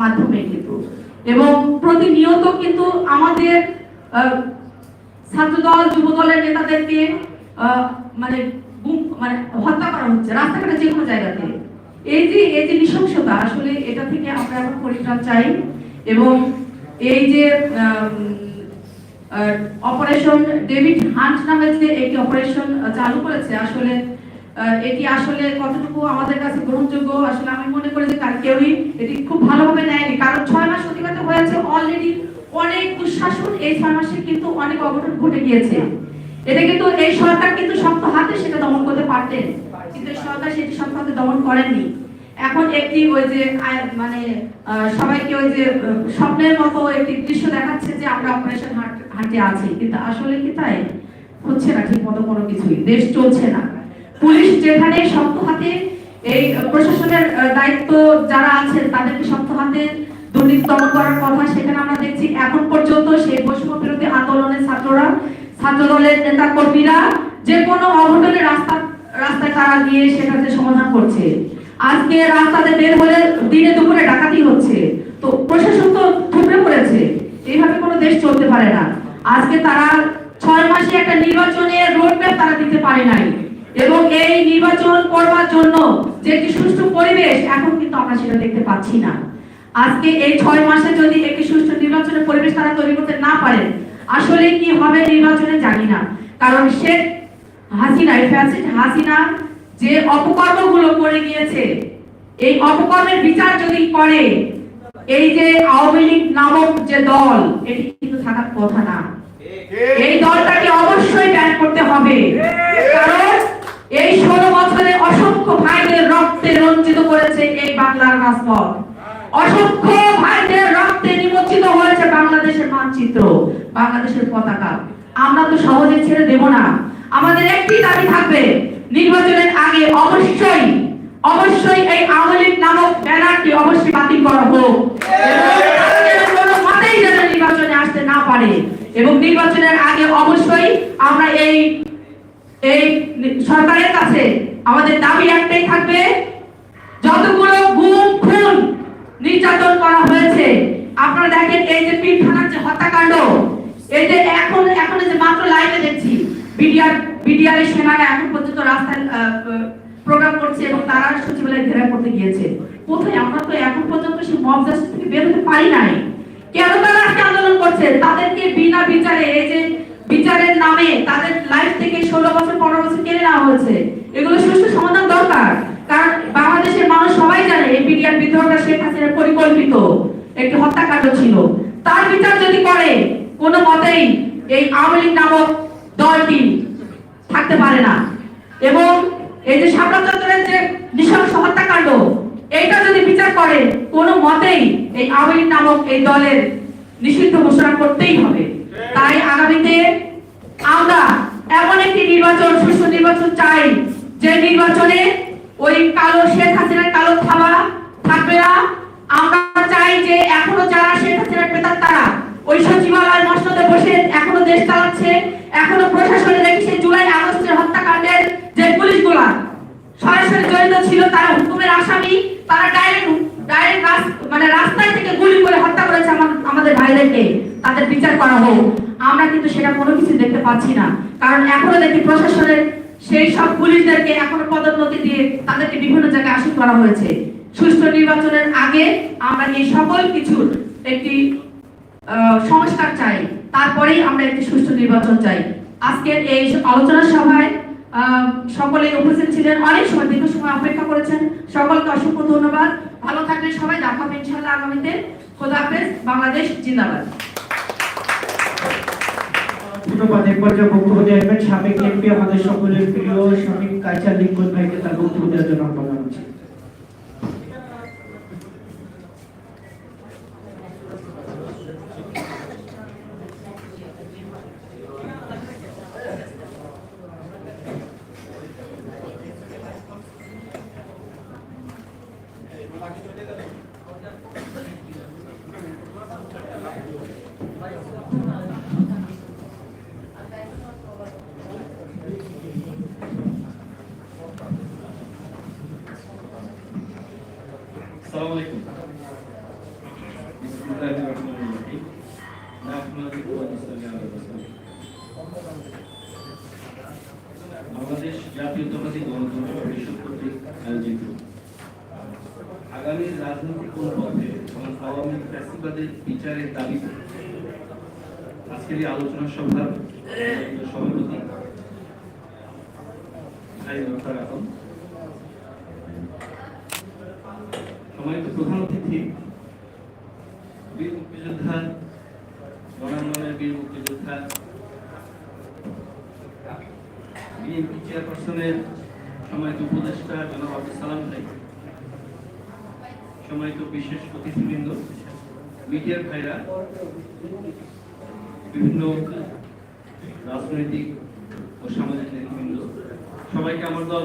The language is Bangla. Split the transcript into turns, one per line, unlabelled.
মাধ্যমে কিন্তু। এবং প্রতিনিয়ত কিন্তু আমাদের ছাত্রদল, যুবদলের নেতাদেরকে মানে মানে হত্যা করা হচ্ছে, রাস্তাঘাটে যে কোনো জায়গাতে। এই যে এই যে নৃশংসতা, আসলে এটা থেকে আমরা এখন পরিত্রাণ চাই এবং এই যে অপারেশন ডেভিড হান্ট নামে যে একটি অপারেশন চালু করেছে, আসলে এটি আসলে কতটুকু আমাদের কাছে গ্রহণযোগ্য, আসলে আমি মনে করি যে তার কেউই এটি খুব ভালোভাবে নেয়নি। কারণ ছয় মাস অতিবাহিত হয়েছে অলরেডি অনেক দুঃশাসন এই ছয় মাসে কিন্তু অনেক অঘটন ঘটে গিয়েছে। এটা কিন্তু, এই সরকার কিন্তু শক্ত হাতে সেটা দমন করতে পারতেন। কিন্তু এই সরকার সেটি শক্ত হাতে দমন করেননি। এখন একটি ওই যে মানে সবাইকে ওই যে স্বপ্নের মতো একটি দৃশ্য দেখাচ্ছে যে আমরা অপারেশন হাঁটে আছি। কিন্তু আসলে কি তাই? হচ্ছে না ঠিক মতো কোনো কিছুই। দেশ চলছে না। পুলিশ যেখানে শক্ত হাতে এই প্রশাসনের দায়িত্ব যারা আছেন, তাদেরকে শক্ত হাতে দুর্নীতি দমন করার কথা সেখানে আমরা দেখছি। এখন পর্যন্ত সেই বৈষম্য বিরোধী আন্দোলনের ছাত্ররা ছাত্র নেতা কর্মীরা যে কোনো অঘটনের রাস্তা, রাস্তায় তারা গিয়ে সেটাতে সমাধান করছে। আজকে রাস্তাতে বের হলে দিনে দুপুরে ডাকাতি হচ্ছে। তো প্রশাসন তো থুবড়ে পড়েছে। এইভাবে কোনো দেশ চলতে পারে না। আজকে তারা ছয় মাসে একটা নির্বাচনের রোডম্যাপ তারা দিতে পারে নাই। এবং এই নির্বাচন করবার জন্য যে একটি সুষ্ঠু পরিবেশ এখন কিন্তু আমরা সেটা দেখতে পাচ্ছি না। আজকে এই ছয় মাসে যদি একটি সুষ্ঠু নির্বাচনের পরিবেশ তারা তৈরি করতে না পারেন আসলে কি হবে নির্বাচনে জানি না। কারণ শেখ হাসিনা ফ্যাসিস্ট হাসিনা যে অপকর্মগুলো করে গিয়েছে এই অপকর্মের বিচার যদি করে এই যে আওয়ামী লীগ নামক যে দল এটি কিন্তু থাকার কথা না। এই দলটাকে অবশ্যই ব্যান করতে হবে। এই ষোলো বছরে অসংখ্য ভাইদের রক্তে রঞ্জিত করেছে এই বাংলার রাজপথ। অসংখ্য ভাইদের রক্তে নিমজ্জিত হয়েছে বাংলাদেশের মানচিত্র, বাংলাদেশের পতাকা। আমরা তো সহজে ছেড়ে দেব না। আমাদের একটি দাবি থাকবে, নির্বাচনের আগে অবশ্যই অবশ্যই এই আওয়ামী লীগ নামক ব্যানারটি অবশ্যই বাতিল করা হোক এবং তারা যেন কোনো মতেই যেন নির্বাচনে আসতে না পারে এবং নির্বাচনের আগে অবশ্যই আমরা এই এই সরকারের কাছে আমাদের দাবি একটাই থাকবে, যতগুলো গুম, খুন নির্যাতন করা হয়েছে, আপনারা দেখেন এই যে পিলখানার যে হত্যাকাণ্ড, এই যে এখন এখন যে মাত্র লাইভে দেখছি বিডিআর বিডিআর সেনারা এখন পর্যন্ত রাস্তায় প্রোগ্রাম করছে এবং তারা সচিবালয় ঘেরাও করতে গিয়েছে। কোথায়? আমরা তো এখন পর্যন্ত সেই মব জাস্টিস থেকে বের হতে পারি নাই। কেন তারা আজকে আন্দোলন করছে? তাদেরকে বিনা বিচারে এই যে বিচারের নামে তাদের লাইফ থেকে ষোলো বছর, পনেরো বছর কেড়ে নেওয়া হয়েছে। এগুলো সুষ্ঠু সমাধান দরকার। কারণ বাংলাদেশের মানুষ সবাই জানে এই বিডিআর বিদ্রোহটা শেখ হাসিনার পরিকল্পিত একটি হত্যাকাণ্ড ছিল। তার বিচার যদি করে, কোনো মতেই এই আওয়ামী লীগ নামক দলটি থাকতে পারে না। এবং এই যে চত্বরের যে নৃশংস হত্যাকাণ্ড, এইটা যদি বিচার করে, কোনো মতেই এই আওয়ামী লীগ নামক এই দলের নিষিদ্ধ ঘোষণা করতেই হবে। এখনও প্রশাসনে সেই জুলাই আগস্টের হত্যাকাণ্ডের যে পুলিশগুলা। সরাসরি জড়িত ছিল তারা হুকুমের আসামি, তারা ডাইরেক্ট ডাইরেক্ট মানে রাস্তায় থেকে গুলি করে হত্যা করেছে আমাদের ভাইদেরকে। তাদের বিচার করা হোক। আমরা কিন্তু সেটা কোনো কিছু দেখতে পাচ্ছি না। কারণ এখনও দেখি প্রশাসনের সেই সব পুলিশদেরকে এখনও পদোন্নতি দিয়ে তাদেরকে বিভিন্ন জায়গায় আসীন করা হয়েছে। সুষ্ঠু নির্বাচনের আগে আমরা এই সকল কিছুর একটি সংস্কার চাই। তারপরেই আমরা একটি সুষ্ঠু নির্বাচন চাই। আজকের এই আলোচনা সভায় সকলে উপস্থিত ছিলেন। অনেক সময়, দীর্ঘ সময় অপেক্ষা করেছেন। সকলকে অসংখ্য ধন্যবাদ। ভালো থাকলে সবাই। দেখা হবে ইনশাল্লাহ আগামীতে। খোদা হাফেজ। বাংলাদেশ জিন্দাবাদ।
সাবেক এমপি, আমাদের সকলের প্রিয় শ্রমিক কাইচার লিঙ্কন ভাইকে তার বক্তব্য দেওয়ার জন্য বাংলাদেশ
জাতীয়তাবাদী গণতন্ত্র পরিষদ কর্তৃক আয়োজিত। আগামী রাজনৈতিক কোন পথে এবং আওয়ামী ফ্যাসিবাদের বিচারের দাবিতে আজকের এই আলোচনা সভার সভাপতি অতিথি বীর মুক্তিযোদ্ধা রণাঙ্গনের বীর মুক্তিযোদ্ধা, বিএনপি চেয়ারপারসনের সম্মানিত উপদেষ্টা জনাব আব্দুল সালাম ভাই, সম্মানিত বিশেষ অতিথিবৃন্দ, মিডিয়ার ভাইরা, বিভিন্ন রাজনৈতিক ও সামাজিক নেতৃবৃন্দ, সবাইকে আমার দল